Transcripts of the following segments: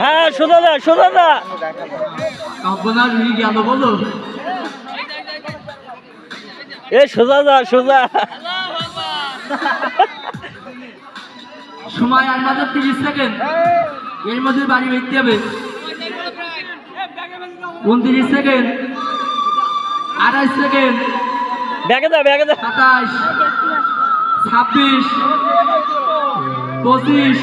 হ্যাঁ সোজা দা সোজা দা এ সোজা দা সোজা। সময় আর মাত্র তিরিশ সেকেন্ড। এর মধ্যে বাড়ি বেরতে হবে। উনত্রিশ সেকেন্ড। আঠাশ সেকেন্ড। ব্যাগে দা ব্যাগে দা সাতাশ। ছাব্বিশ। পঁচিশ।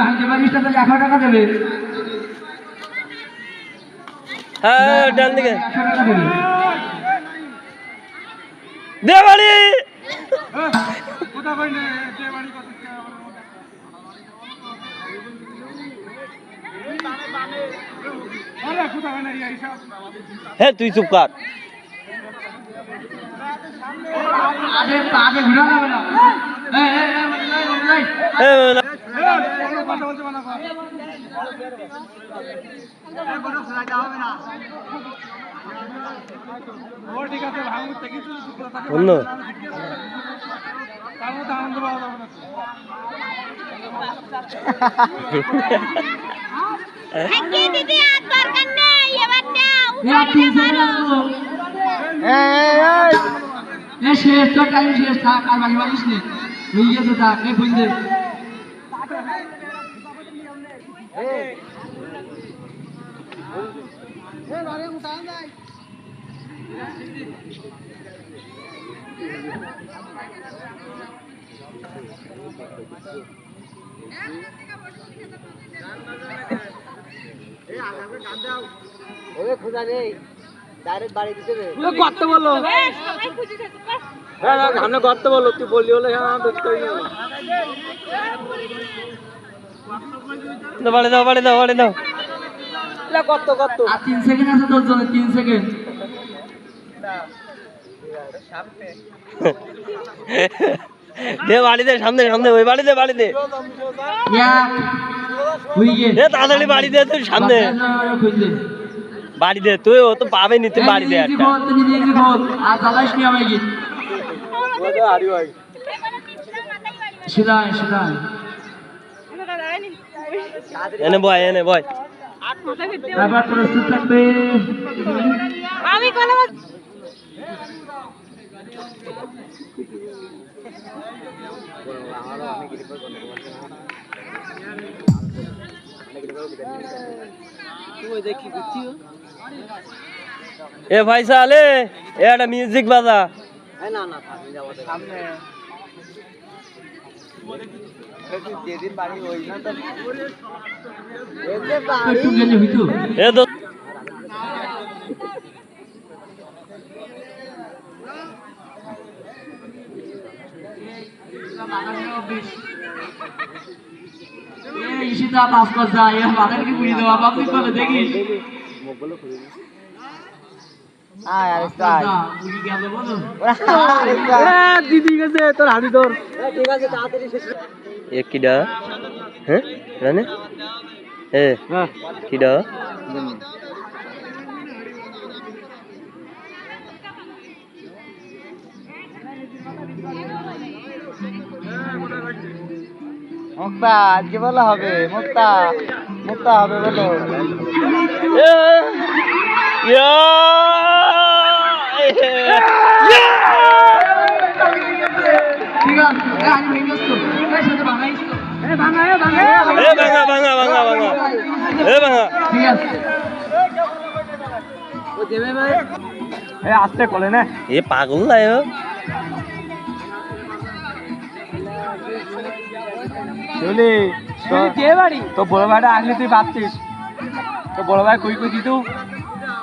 ভাঙতে পারিস তাহলে একশো টাকা দেবে। হ্যাঁ ডান দিকে দে বাড়ি হ্যাঁ তুই চুপ কর আগে এই, এই, এই, এই, এই, এই। অন্য এই। শেষ তোর টাইম শেষ থাক আর বাকি বাকিস নে। হয়ে গেছে থাক এ বুঝ দে গর্ত বলল সবাই খুশি থাকো বাস। হ্যাঁ সামনে গর্ত বলল তুই বললি বলে হ্যাঁ দেখতে বাড়ি দাও বাড়ি দাও বাড়ি দাও। গর্ত গর্ত আর তিন সেকেন্ড আছে তোর জন্য তিন সেকেন্ড দে বাড়িতে সামনে সামনে ওই বাড়িতে হয়ে গেছে তাড়াতাড়ি বাড়ি দে তুই সামনে। বাড়ি দে তুই ও তো পাবে নি তুই বাড়ি দে একটা। আর নি আমায় গিয়ে। বাড়ি বাড়ি। এনে বয় এনে বয়। আমি কোনো এ ভাইসাল এ এ একটা মিউজিক বাজা। একটু গেলে হইতো এ তো এই ঈশিতা পাস কর যা এ মাথাকে পুড়ি দেওয়া বাপি বলে দেখি যা, পুড়ি গেল বলো দিদি গেছে তোর হাড়ি তোর এ কিডা? হ্যাঁ রানে? এ কিডা? মুক্তা আজকে বলা হবে মুক্তা মুক্তা হবে বলো। আস্তে কোলে না এ পাগল না চলে কে বাড়ি? তো বড় ভাইটা আসলে তুই ভাবছিস। তো বড় ভাই কই কই দিত?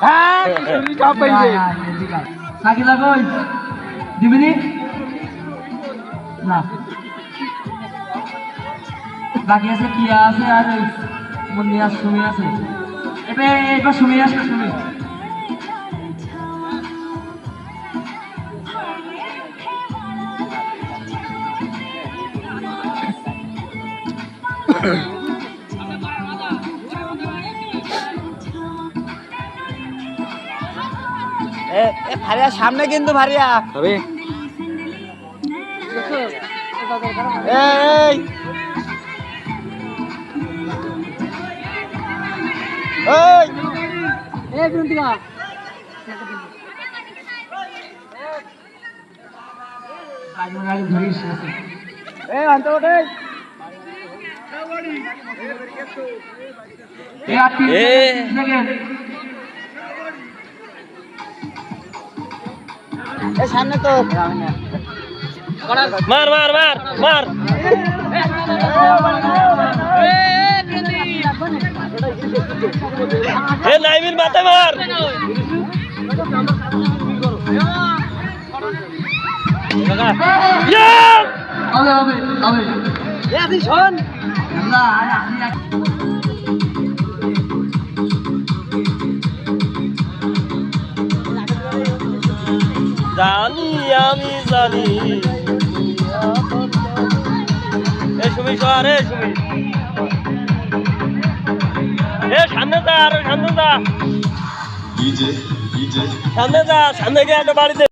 হ্যাঁ তুই সব পাইছে সাকিলা কই? দিবি না? বাকি আছে কিয়া আছে আর মুন্নি আছে সুমি আছে। এবার এবার সুমি আসবে সুমি। Yeah. ভারিয়া সামনে কিন্তু ভারিয়া। এই। এই। এই এই এই সামনে তো। মার মার মার মার। এ নাইমির মাথা মার। ইয়া! হবে হবে শোন। জানি আমি জানি। এ সুমি সর এ সুমি। এ সামনে যা আরও সামনে যা। সামনে যা সামনে গিয়ে একটা বাড়িতে